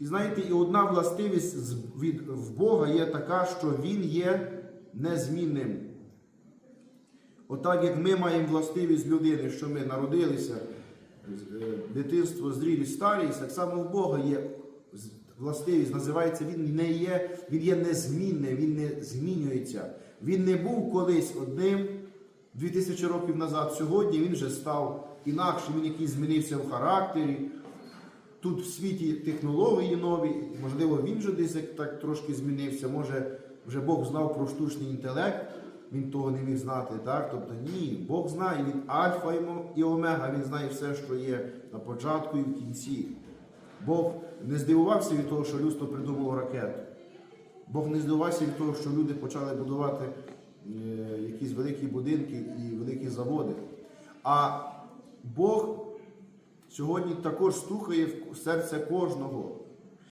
І знаєте, і одна властивість від в Бога є така, що Він є незмінним. Отак, як ми маємо властивість людини, що ми народилися, е, дитинство, зрілість, старість, так само в Бога є властивість, називається Він не є, він є незмінний, він не змінюється. Він не був колись одним 2000 років назад. Сьогодні він вже став інакшим, він якийсь змінився в характері. Тут в світі технології нові, можливо, він же десь так трошки змінився. Може, вже Бог знав про штучний інтелект, він того не міг знати. Так? Тобто ні, Бог знає, він альфа і омега, він знає все, що є на початку і в кінці. Бог не здивувався від того, що людство придумало ракету. Бог не здивувався від того, що люди почали будувати е, якісь великі будинки і великі заводи. А Бог сьогодні також стукає в серце кожного.